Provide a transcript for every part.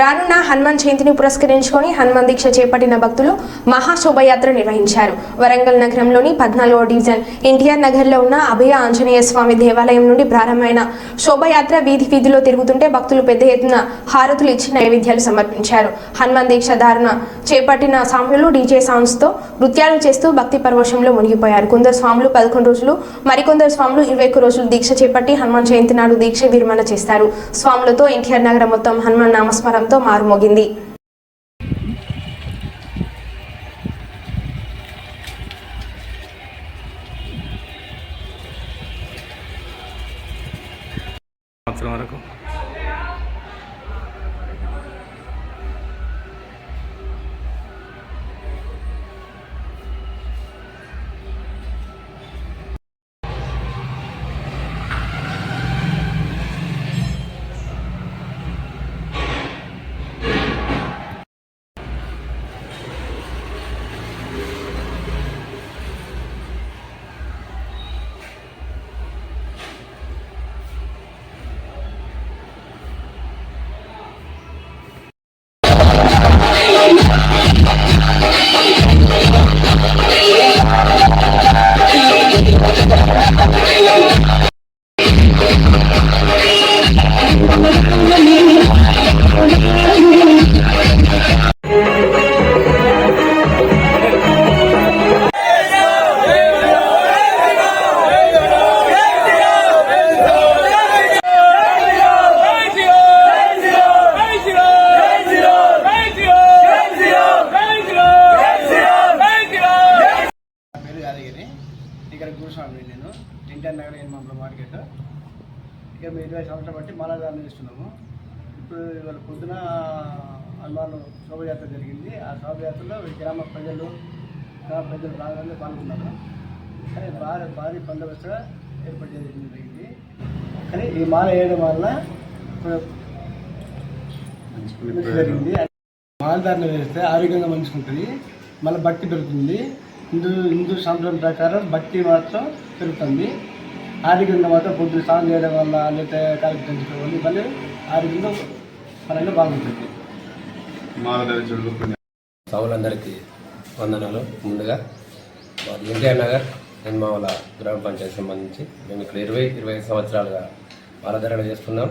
రానున్న హనుమాన్ జయంతిని పురస్కరించుకొని హనుమాన్ దీక్ష చేపట్టిన భక్తులు మహాశోభయాత్ర నిర్వహించారు. వరంగల్ నగరంలోని పద్నాలుగో డివిజన్ ఎన్టీఆర్ నగర్లో ఉన్న అభయ ఆంజనేయ స్వామి దేవాలయం నుండి ప్రారంభమైన శోభయాత్ర వీధి వీధిలో తిరుగుతుంటే భక్తులు పెద్ద ఎత్తున హారతులు ఇచ్చి నైవేద్యాలు సమర్పించారు. హనుమాన్ దీక్ష ధారణ చేపట్టిన స్వాములు డీజే సాంగ్స్తో నృత్యాలు చేస్తూ భక్తి పరవశంలో మునిగిపోయారు. కొందరు స్వాములు పదకొండు రోజులు మరికొందరు స్వాములు ఇరవై ఒక్క రోజులు దీక్ష చేపట్టి హనుమాన్ జయంతి నాడు దీక్ష విరమణ చేస్తారు. స్వాములతో ఎన్టీఆర్ నగరం మొత్తం హనుమాన్ నామస్మరంతో మారుమోగింది. సంవత్సరం వరకు గురుస్వామి నేను. ఎన్టీఆర్ నగర్ ఎన్మాంలో మార్కెట్. ఇక్కడ మేము ఇరవై సంవత్సరాలు బట్టి మాలాదానం చేస్తున్నాము. ఇప్పుడు ఇవాళ పొద్దున హనుమాన్ శోభయాత్ర జరిగింది. ఆ శోభయాత్రలో గ్రామ ప్రజలు గ్రామ ప్రజలు బాగా పాల్గొన్నారు. కానీ భారీ భారీ బందోబస్తుగా ఏర్పాటు చేయడం జరిగింది. కానీ ఈ మాల వేయడం వల్ల మంచి జరిగింది. మాలధారణ వేస్తే ఆరోగ్యంగా మంచిగా ఉంటుంది మళ్ళీ భక్తి పెరుగుతుంది. హిందూ హిందూ సాంప్రదాయం ప్రకారం భక్తి మాత్రం పెరుగుతుంది. ఆరోగ్యంగా మాత్రం పొద్దున స్నానం చేయడం వల్ల లేకపోతే కాలికి పెంచుకోవడం వల్ల ఇవన్నీ ఆరోగ్యంగా పరంగా బాగుంటుంది. సౌలందరికీ వందనాలు. ముందుగా మాది ఎన్టీఆర్ నగర్ నిర్మావల గ్రామ పంచాయతీ సంబంధించి మేము ఇక్కడ ఇరవై ఇరవై ఐదు సంవత్సరాలుగా మాలధారణ చేస్తున్నాం.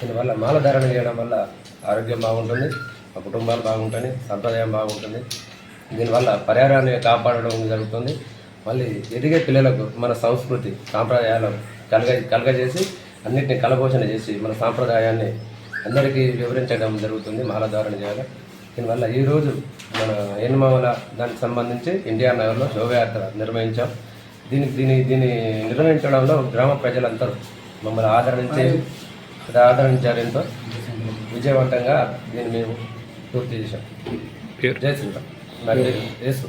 దీనివల్ల మాలధారణ చేయడం వల్ల ఆరోగ్యం బాగుంటుంది మా కుటుంబాలు బాగుంటుంది సంప్రదాయం బాగుంటుంది. దీనివల్ల పర్యావరణాన్ని కాపాడడం జరుగుతుంది. మళ్ళీ ఎదిగే పిల్లలకు మన సంస్కృతి సాంప్రదాయాలు కలగ కలగజేసి అన్నిటిని కలబోచన చేసి మన సాంప్రదాయాన్ని అందరికీ వివరించడం జరుగుతుంది. మాలధారణ చేయాలి దీనివల్ల ఈరోజు మన ఎన్మావల దానికి సంబంధించి ఇండియా నగర్లో శోభయాత్ర నిర్వహించాం. దీనికి దీని దీన్ని నిర్వహించడంలో గ్రామ ప్రజలందరూ మమ్మల్ని ఆదరించి ఆదరించారు ఎంతో. విజయవంతంగా దీన్ని మేము పూర్తి చేశాం. జై శ్రీరామ్. Vale. Eso.